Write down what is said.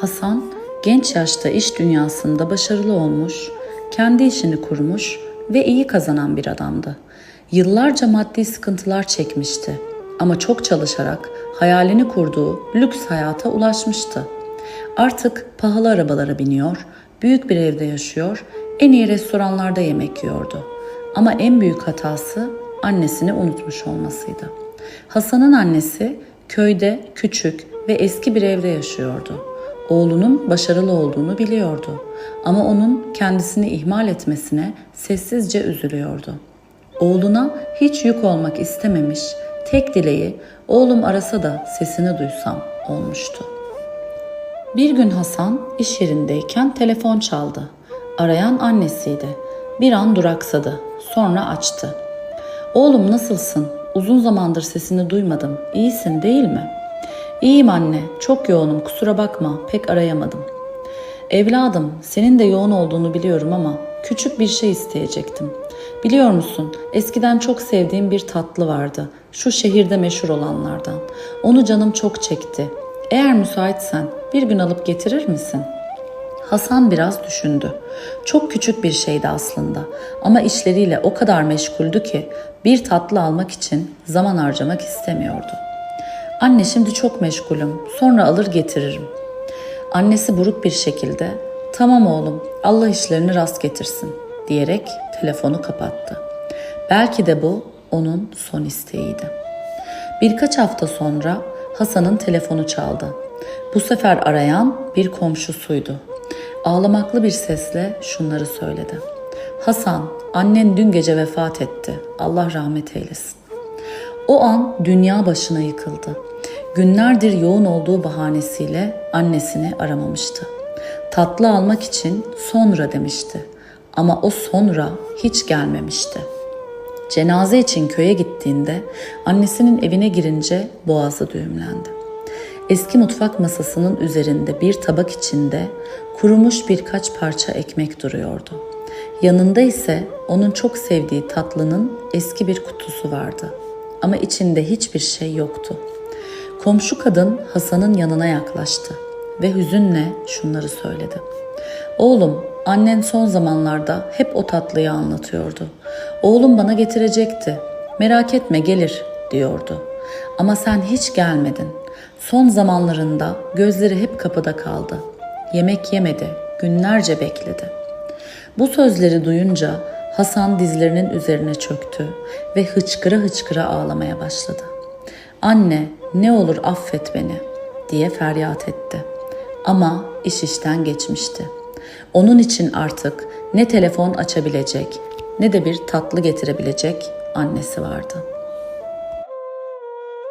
Hasan genç yaşta iş dünyasında başarılı olmuş, kendi işini kurmuş ve iyi kazanan bir adamdı. Yıllarca maddi sıkıntılar çekmişti ama çok çalışarak hayalini kurduğu lüks hayata ulaşmıştı. Artık pahalı arabalara biniyor, büyük bir evde yaşıyor, en iyi restoranlarda yemek yiyordu. Ama en büyük hatası annesini unutmuş olmasıydı. Hasan'ın annesi köyde küçük ve eski bir evde yaşıyordu. Oğlunun başarılı olduğunu biliyordu ama onun kendisini ihmal etmesine sessizce üzülüyordu. Oğluna hiç yük olmak istememiş, tek dileği oğlum arasa da sesini duysam olmuştu. Bir gün Hasan iş yerindeyken telefon çaldı. Arayan annesiydi. Bir an duraksadı. Sonra açtı. Oğlum nasılsın? Uzun zamandır sesini duymadım. İyisin değil mi? İyiyim anne. Çok yoğunum. Kusura bakma. Pek arayamadım. Evladım, senin de yoğun olduğunu biliyorum ama küçük bir şey isteyecektim. Biliyor musun? Eskiden çok sevdiğim bir tatlı vardı. Şu şehirde meşhur olanlardan. Onu canım çok çekti. Eğer müsaitsen bir gün alıp getirir misin?'' Hasan biraz düşündü. Çok küçük bir şeydi aslında ama işleriyle o kadar meşguldü ki bir tatlı almak için zaman harcamak istemiyordu. Anne şimdi çok meşgulüm. Sonra alır getiririm. Annesi buruk bir şekilde "Tamam oğlum. Allah işlerini rast getirsin." diyerek telefonu kapattı. Belki de bu onun son isteğiydi. Birkaç hafta sonra Hasan'ın telefonu çaldı. Bu sefer arayan bir komşusuydu. Ağlamaklı bir sesle şunları söyledi. Hasan, annen dün gece vefat etti. Allah rahmet eylesin. O an dünya başına yıkıldı. Günlerdir yoğun olduğu bahanesiyle annesini aramamıştı. Tatlı almak için sonra demişti. Ama o sonra hiç gelmemişti. Cenaze için köye gittiğinde annesinin evine girince boğazı düğümlendi. Eski mutfak masasının üzerinde bir tabak içinde kurumuş birkaç parça ekmek duruyordu. Yanında ise onun çok sevdiği tatlının eski bir kutusu vardı. Ama içinde hiçbir şey yoktu. Komşu kadın Hasan'ın yanına yaklaştı ve hüzünle şunları söyledi. Oğlum, annen son zamanlarda hep o tatlıyı anlatıyordu. Oğlum bana getirecekti. Merak etme gelir diyordu. Ama sen hiç gelmedin. Son zamanlarında gözleri hep kapıda kaldı. Yemek yemedi, günlerce bekledi. Bu sözleri duyunca Hasan dizlerinin üzerine çöktü ve hıçkıra hıçkıra ağlamaya başladı. Anne ne olur affet beni diye feryat etti. Ama iş işten geçmişti. Onun için artık ne telefon açabilecek ne de bir tatlı getirebilecek annesi vardı.''